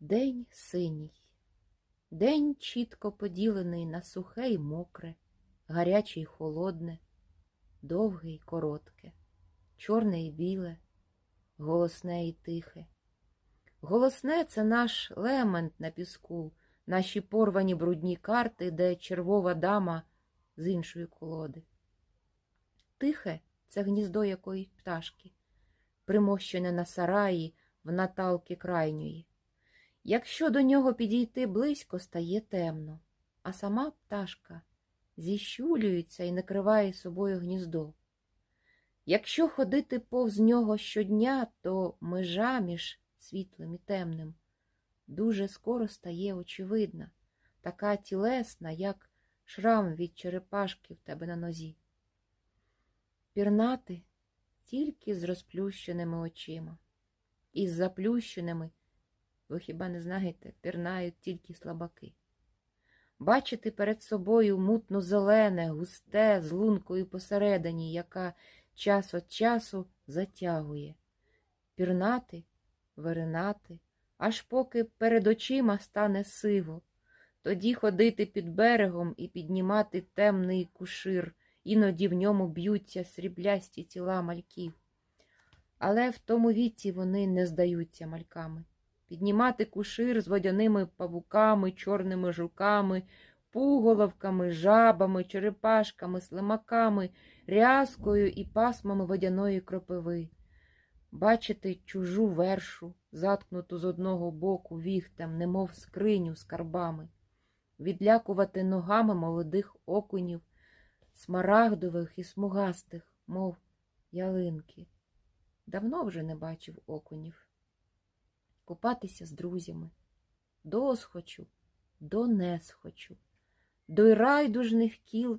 День синій. День чітко поділений на сухе й мокре, гаряче й холодне, довге й коротке, чорне й біле, голосне й тихе. Голосне це наш лемент на піску, наші порвані брудні карти, де червова дама з іншої колоди. Тихе це гніздо якоїсь пташки, примощене на сараї в Наталки крайньої. Якщо до нього підійти близько, стає темно, а сама пташка зіщулюється і накриває собою гніздо. Якщо ходити повз нього щодня, то межа між світлим і темним дуже скоро стає очевидна, така тілесна, як шрам від черепашки в тебе на нозі. Пірнати тільки з розплющеними очима, із заплющеними ви хіба не знаєте, пірнають тільки слабаки. Бачити перед собою мутно зелене, густе, з лункою посередині, яка час від часу затягує. Пірнати, виринати, аж поки перед очима стане сиво, тоді ходити під берегом і піднімати темний кушир, іноді в ньому б'ються сріблясті тіла мальків. Але в тому віці вони не здаються мальками піднімати кушир з водяними павуками, чорними жуками, пуголовками, жабами, черепашками, слимаками, рязкою і пасмами водяної кропиви, бачити чужу вершу, заткнуту з одного боку віхтем, немов скриню з карбами, відлякувати ногами молодих окунів, смарагдових і смугастих, мов ялинки. Давно вже не бачив окунів купатися з друзями, до схочу, до несхочу, до райдужних кіл